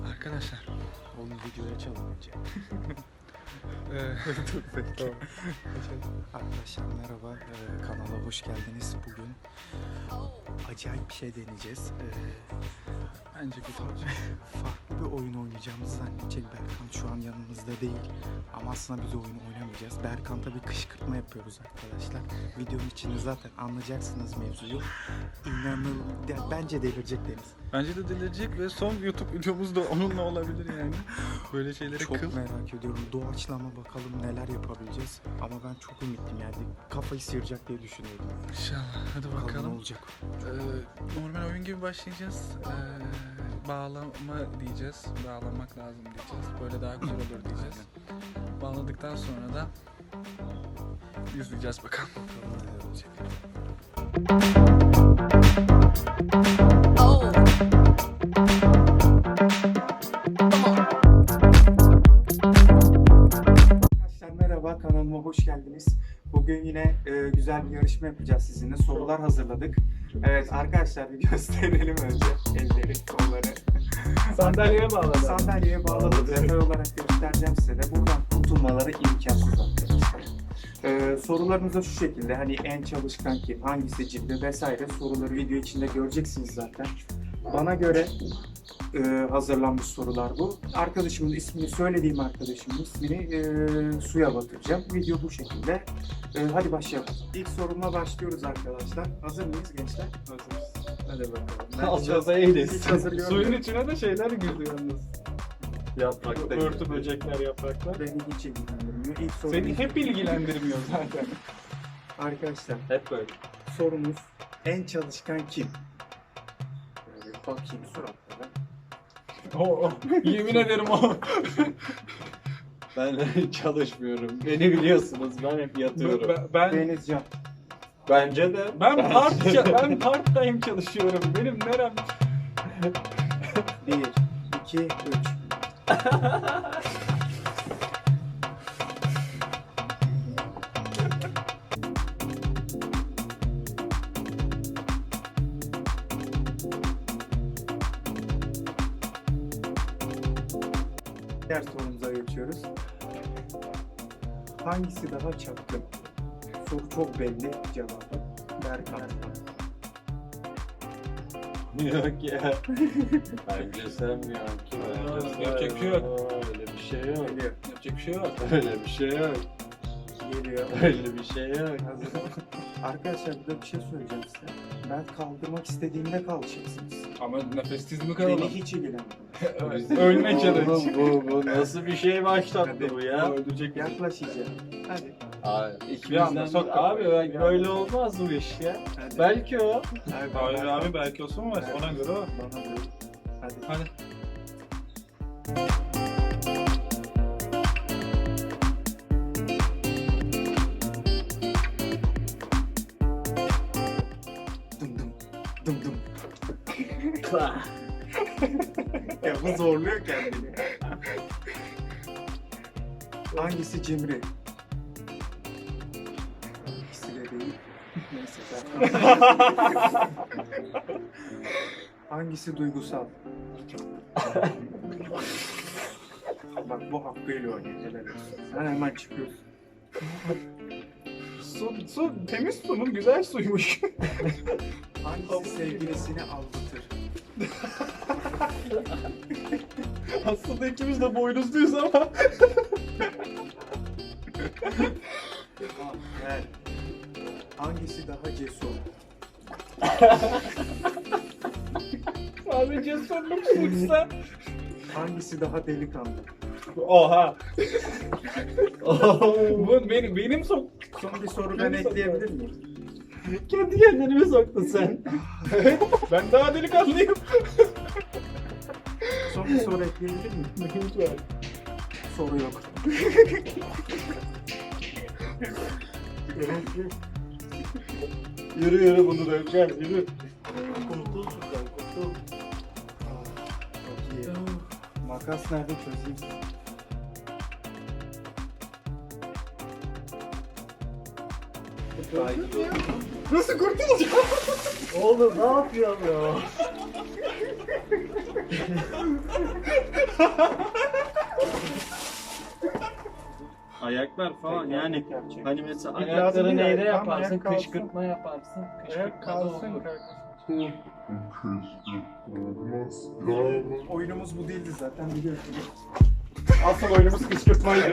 Arkadaşlar. Onu videoya çalın önce. eee, Arkadaşlar merhaba. Ee, kanala hoş geldiniz. Bugün acayip bir şey deneyeceğiz. Ee, bence güzel olacak. farklı bir oyun oynayacağımızı zannedecek Berkan şu an yanımızda değil. Ama aslında biz oyunu oynamayacağız. Berkan'da bir kışkırtma yapıyoruz arkadaşlar. Videonun içinde zaten anlayacaksınız mevzuyu. İnanıl... de- bence delirecek Deniz. Bence de delirecek ve son YouTube videomuz da onunla olabilir yani. Böyle şeylere Çok kıl. merak ediyorum. Doğaçlama bakalım neler yapabileceğiz. Ama ben çok ümitliyim yani. Kafayı sıyıracak diye düşünüyorum. İnşallah. Hadi Bakalım ne bakalım. olacak. Eee, normal oyun gibi başlayacağız. Eee, bağlama diyeceğiz. Bağlamak lazım diyeceğiz. Böyle daha güzel olur diyeceğiz. Bağladıktan sonra da yüzleyeceğiz bakalım. Bakalım neler olacak. Güzel bir yarışma yapacağız sizinle. Sorular hazırladık. Evet arkadaşlar bir gösterelim önce elleri, kolları. Sandalyeye bağladı. Sandalyeye bağladık. Detay olarak göstereceğim size de. Buradan kurtulmaları imkansız arkadaşlar. E, sorularımız da şu şekilde. Hani en çalışkan kim, hangisi cimri vesaire soruları video içinde göreceksiniz zaten. Bana göre e, hazırlanmış sorular bu. Arkadaşımın ismini söylediğim arkadaşımın ismini e, suya batıracağım. Video bu şekilde. E, hadi başlayalım. İlk sorumla başlıyoruz arkadaşlar. Hazır mıyız gençler? Hazırız. Hadi bakalım. Ben Alacağız hiç hazırlıyorum. Suyun içine de şeyler girdi yalnız. Yaprakta Örtü böcekler, yapraklar. Beni hiç ilgilendirmiyor. İlk soru Seni hep ilgilendirmiyor zaten. arkadaşlar Hep böyle. sorumuz en çalışkan kim? Böyle bakayım suratlara. O, o. Yemin ederim o. Ben çalışmıyorum. Beni biliyorsunuz. Ben hep yatıyorum. ben, ben, Denizcan. Bence de. ben part, ben part time çalışıyorum. Benim nerem? 1, 2, 3. Diğer sorumuza geçiyoruz. Hangisi daha çapkın? Soru çok belli cevabı. Berkan. Yok ya. Bence sen mi ki? Bence Yapacak sen. bir şey yok. Öyle bir şey yok. Yapacak bir şey yok. Öyle bir şey yok. Geliyor. Öyle bir şey yok. Hazır. Arkadaşlar bir de bir şey söyleyeceğim size. Ben kaldırmak istediğimde kalkacaksınız. Ama nefessiz mi Beni kalalım? hiç ilgilendirmiyor. Evet, Ölme challenge. Oğlum bu, bu nasıl bir şey başlattı bu ya? Öldürecek bizi. Yaklaş iyice. Hadi. Abi, Bir anda ikimizden sok abi kafayı. böyle olmaz bu iş ya. Hadi. Belki o. Hadi. Hayır abi belki olsun var. Ona göre o. Bana. Hadi. Hadi. Dım. Dım ya bu zorluyor kendini. Hangisi cimri? İkisi de değil. Neyse ben. Hangisi duygusal? Bak bu hakkıyla olsun. Sen hemen çıkıyorsun. Su, su temiz su mu? Güzel suymuş. Sevgilisini aldatır? Aslında ikimiz de boynuzluyuz ama. Gel. Hangisi daha cesur? Sadece sorunum suçsa. Hangisi daha delikanlı? Oha. Bu benim, benim sok. Son bir soru ben ekleyebilir miyim? Kendi kendini mi soktun sen? Ben daha delikanlıyım. Son bir soru ekleyebilir miyim? Lütfen. Soru yok. Yürü yürü bunu döveceğiz yürü. Kurtul şuradan kurtul. Makas nerede çözeyim? Nasıl kurtulacağım? Oğlum ne yapıyorsun ya? Ayaklar falan yani hani mesela Bir ayakları. Tamam, yaparsın? ayak kalsın. Kışkırtma yaparsın. Ayak Kışkırtma da kalsın olur. kardeşim. Oyunumuz bu değildi zaten biliyorsunuz. Asıl oyunumuz kışkırtmaydı.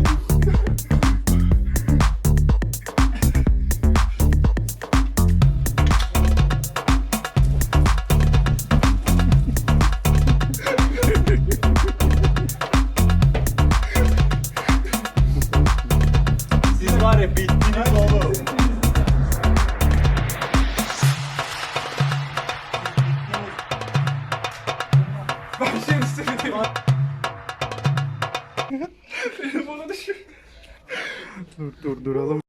seni Telefonu düşür. Dur dur duralım